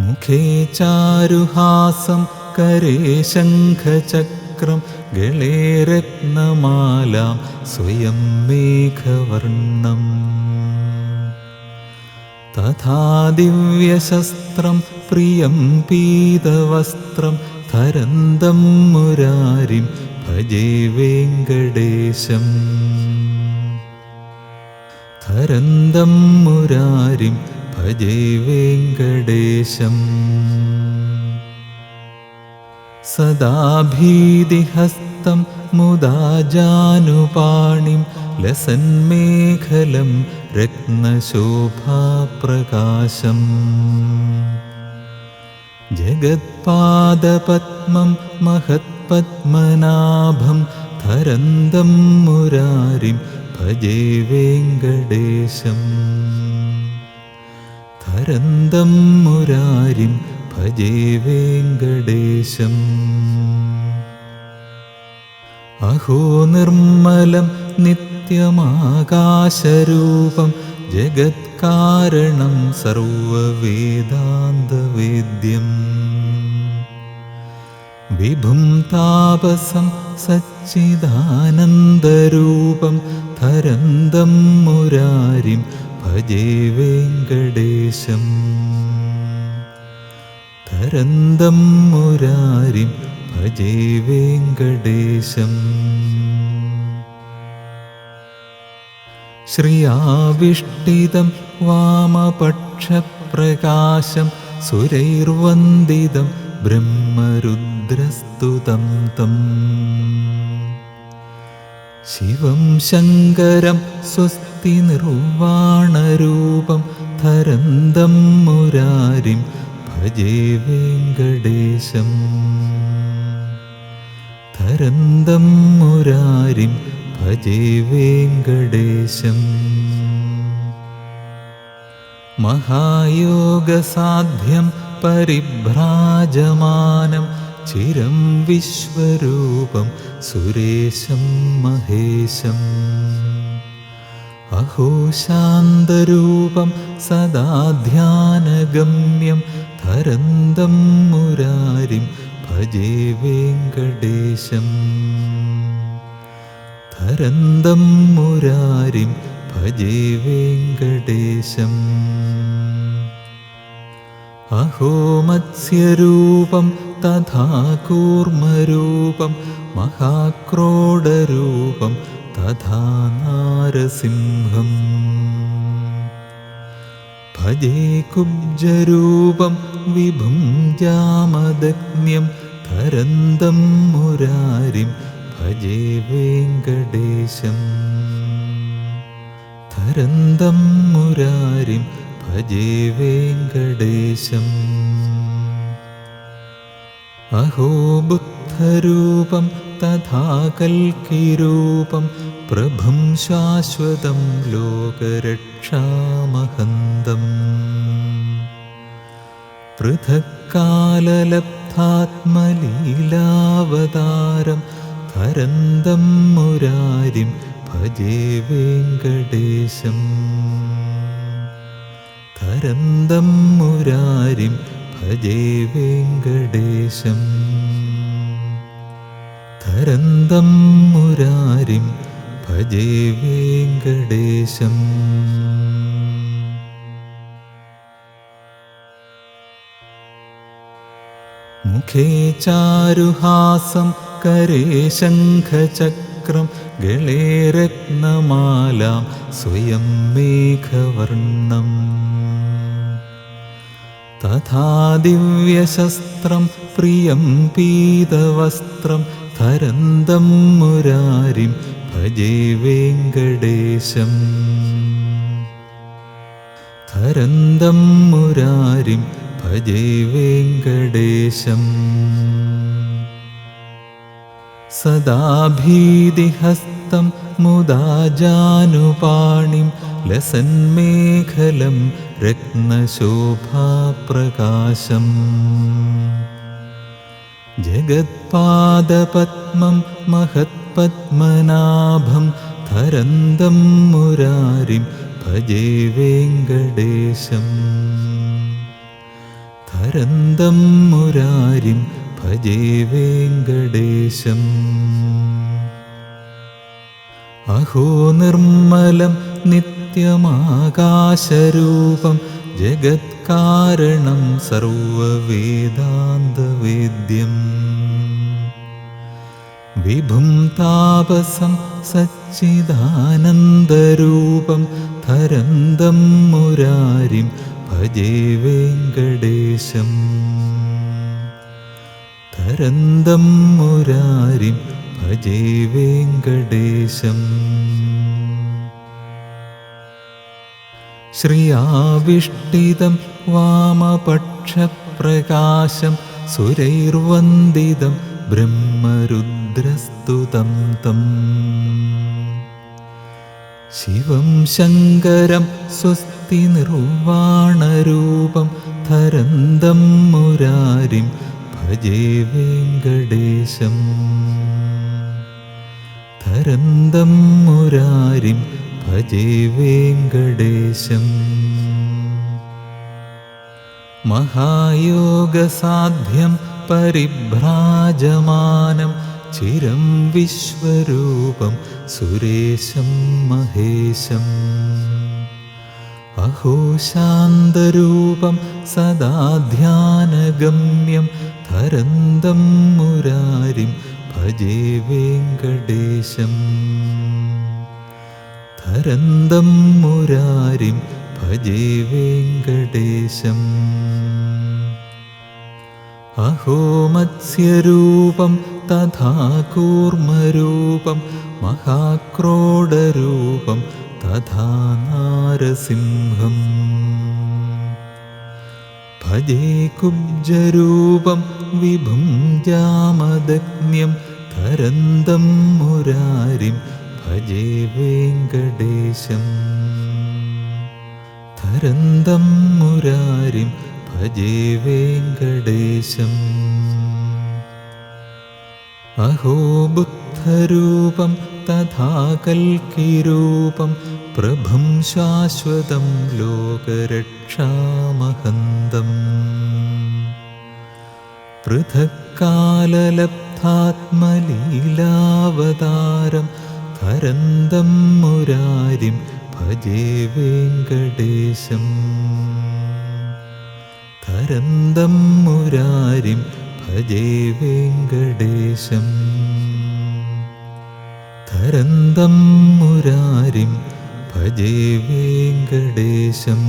മുഖേ ചാരുഹാസം കരേ ശംഖചക്രം ഗളേ രത്നമാലാം സ്വയം മേഘവർണം തഥാ ദിവ്യശസ്ത്രം പ്രിയം പീതവസ്ത്രം ധരന്തം മുരാരിം ഭജേ വെങ്കടേശം. ധരന്തം മുരാരിം भजे वेङ्कटेशम्। सदा भीतिहस्तं मुदा जानुपाणिं लसन्मेखलं रत्नशोभाप्रकाशम्। जगत्पादपद्मं महत्पद्मनाभं धरन्दं मुरारिं भजे वेङ्कटेशम्। ധരന്തം മുരാരിം ഭജേ വെങ്കടേശം. അഹോ നിർമ്മലം നിത്യമാകാശരൂപം ജഗത്കാരണം സർവവേദാന്തവേദ്യം. വിഭും താപസം സച്ചിദാനന്ദരൂപം ധരന്തം മുരാരിം ഭജേ വെങ്കടേശം. തരന്തം മുരാരിം ഭജേ വെങ്കടേശം. ശ്രിയാവിഷ്ടിതം വാമപക്ഷപ്രകാശം സുരൈർവന്ദിതം ബ്രഹ്മരുദ്രസ്തുതം തം. ശിവം ശങ്കരം സ്വസ്തി നിർവാണരൂപം ധരന്തം മുരാരിം ഭജേ വെങ്കടേശം. ധരന്തം മുരാരിം ഭജേ വെങ്കടേശം. മഹായോഗസാധ്യം പരിഭ്രാജമാനം ചിരം വിശ്വരൂപം സുരേശം മഹേശം. അഹോ ശാന്തരൂപം സദാ ധ്യാനഗമ്യം ധരന്തം മുരാരിം ഭജേ വെങ്കടേശം. ധരന്തം മുരാരിം ഭജേ വെങ്കടേശം. അഹോ മത്സ്യരൂപം തഥാ കൂർമ്മരൂപം മഹാക്രോഡരൂപം തഥാ നാരസിംഹം ഭജേ കുബ്ജരൂപം വിഭും ജാമദഗ്ന്യം ധരന്തം മുരാരിം ഭജേ വെങ്കടേശം. ധരന്തം മുരാരിം ഭജേ വെങ്കടേശം. അഹോ ബുദ്ധരൂപം തഥാ കൽക്കിരൂപം പ്രഭും ശാശ്വതം ലോകരക്ഷാമഹന്തം. പൃഥക്കാലലബ്ധാത്മലീലാവതാരം ധരന്തം മുരാരിം ഭജേ വെങ്കടേശം. ധരന്തം മുരാരിം ഭജേ വെങ്കടേശം. ധരന്തം മുരാരിം भजे वेङ्कटेशम्। मुखे चारुहासं करे शङ्खचक्रं गले रत्नमालां स्वयं मेघवर्णम्। तथा दिव्यशस्त्रं प्रियं पीतवस्त्रं धरन्दं मुरारिं ഭജേ വെങ്കടേശം ധരന്തം മുരാരിം ഭജേ വെങ്കടേശം സദാ ഭീതിഹസ്തം മുദാ ജാനുപാണിം ലസന്മേഖലം രത്നശോഭാപ്രകാശം. ജഗത്പാദപത്മം മഹത്പത്മനാഭം ധരന്തം മുരാരിം ഭജേ വെങ്കടേശം. ധരന്തം മുരാരിം ഭജേ വെങ്കടേശം. അഹോ നിർമ്മലം നിത്യമാകാശരൂപം जगत्कारणं सर्ववेदान्तवेद्यम् विभुं तापसं सच्चिदानन्दरूपं मुरारिं भजे वेङ्कटेशम् तरन्दं मुरारिं भजे वेङ्कटेशम् ശ്രിയാവിഷ്ടിതം വാമപക്ഷപ്രകാശം സുരൈർവന്ദിതം ബ്രഹ്മരുദ്രസ്തുതം തം. ശിവം ശങ്കരം സ്വസ്തി നിർവാണരൂപം ധരന്തം മുരാരിം ഭജേ വെങ്കടേശം. ധരന്തം മുരാരിം भजे वेङ्कटेशम्। महायोगसाध्यं परिभ्राजमानं चिरं विश्वरूपं सुरेशं महेशम्। अहो शान्तरूपं सदा ध्यानगम्यं धरन्दं मुरारिं भजे वेङ्कटेशम्। ധരന്തം മുരാരിം ഭജേ വെങ്കടേശം. അഹോ മത്സ്യരൂപം തഥാ കൂർമ്മരൂപം മഹാക്രോഡരൂപം തഥാ നാരസിംഹം. ഭജേ കുബ്ജരൂപം വിഭും ജാമദഗ്ന്യം ധരന്തം മുരാരിം भजे वेङ्कटेशं थरन्दं मुरारिं भजे वेङ्कटेशम् अहो बुद्धरूपं तथा कल्किरूपं प्रभुं शाश्वतं लोकरक्षामहन्तम् पृथक्काललब्धात्मलीलावतारम् ധരന്തം മുരാരിം ഭജേ വെങ്കടേശം. ധരന്തം മുരാരിം ഭജേ വെങ്കടേശം. ധരന്തം മുരാരിം ഭജേ വെങ്കടേശം.